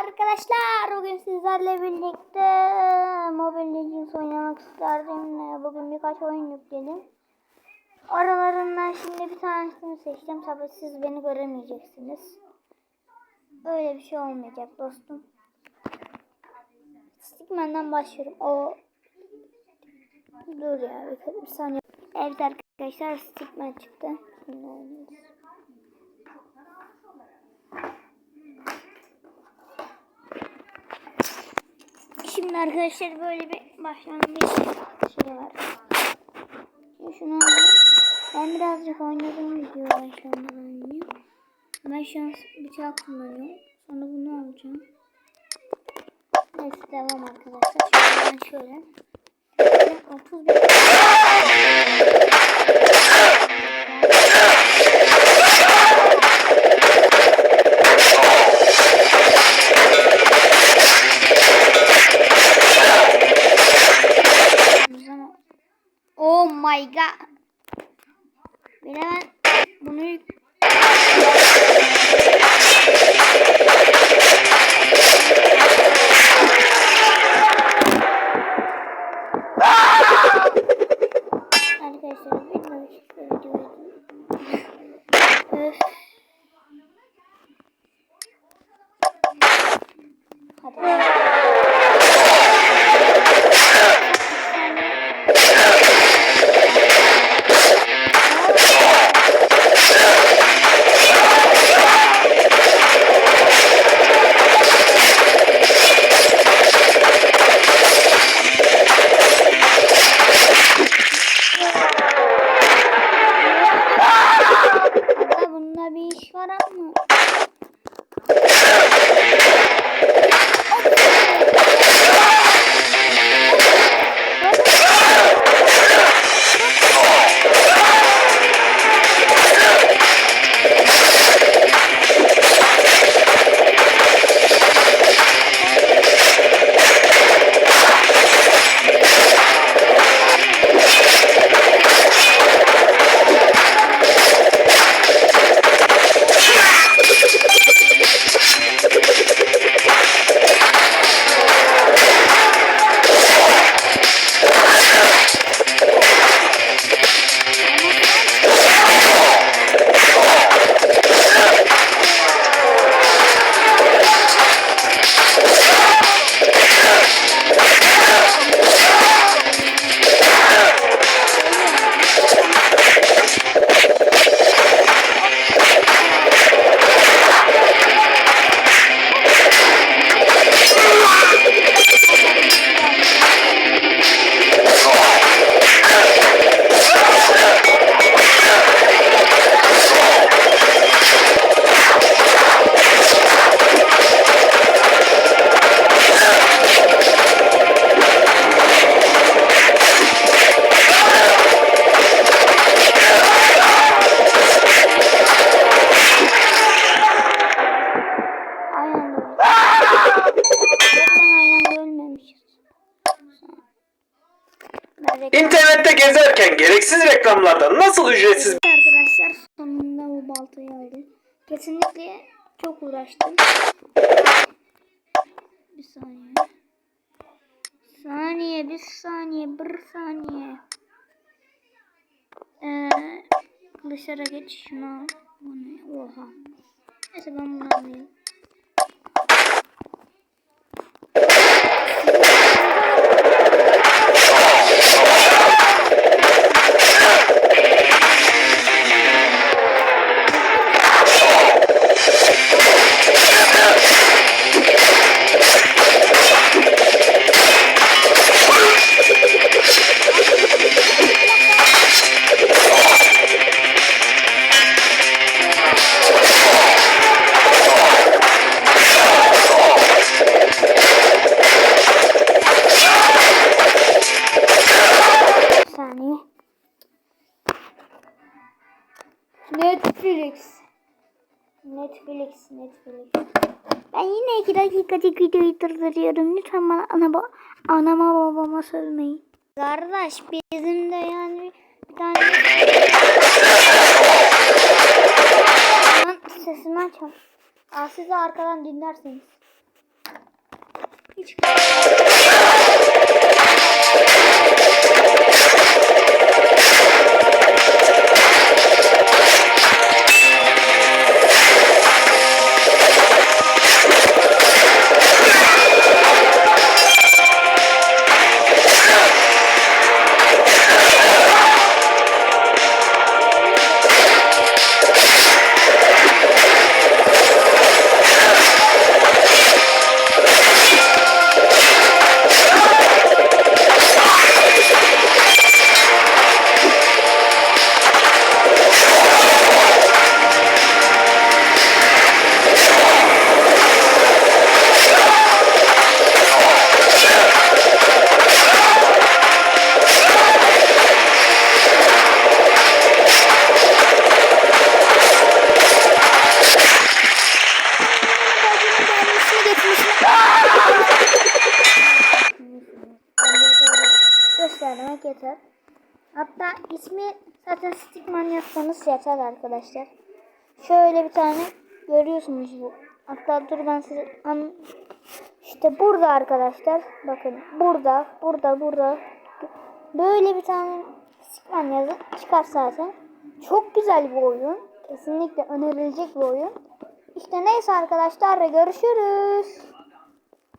Arkadaşlar bugün sizlerle birlikte Mobile Legends oynamak isterdim. Bugün birkaç oyun yükledim. Aralarından şimdi bir tanesini seçtim. Tabii siz beni göremeyeceksiniz. Öyle bir şey olmayacak dostum. Stickman'dan başlıyorum. O Dur ya bir, saniye. Evet arkadaşlar Stickman çıktı. Şimdi oynuyoruz. Şimdi arkadaşlar böyle bir başlangıç şey var. Şimdi şunu. Ben birazcık oynadım video başlamadan önce. Ben şu an bıçak kullanıyorum. Sonra bunu alacağım. Neyse devam arkadaşlar. Şimdi ben şöyle. Ben 31 my god. Bir de ben bunu yük- Arkadaşlar videoyu Öf. Gezerken gereksiz reklamlardan nasıl ücretsiz arkadaşlar sonunda bu baltayı aldım. Kesinlikle çok uğraştım. Bir saniye. Saniye, bir saniye, bir saniye. Ee, kılıçlara geç şunu? Oha. Neyse ben bunu alayım. Netflix, Netflix. Ben yine iki dakikacık videoyu durduruyorum. Lütfen bana ana ba anama babama sövmeyin. Kardeş bizim de yani bir tane... Sesini açalım. Aa, siz de arkadan dinlersiniz. Hiç yeter. Hatta ismi zaten Stickman yazsanız yeter arkadaşlar. Şöyle bir tane görüyorsunuz bu. Hatta dur ben size an işte burada arkadaşlar. Bakın burada, burada, burada. Böyle bir tane Stickman yazın çıkar zaten. Çok güzel bir oyun. Kesinlikle önerilecek bir oyun. İşte neyse arkadaşlar görüşürüz.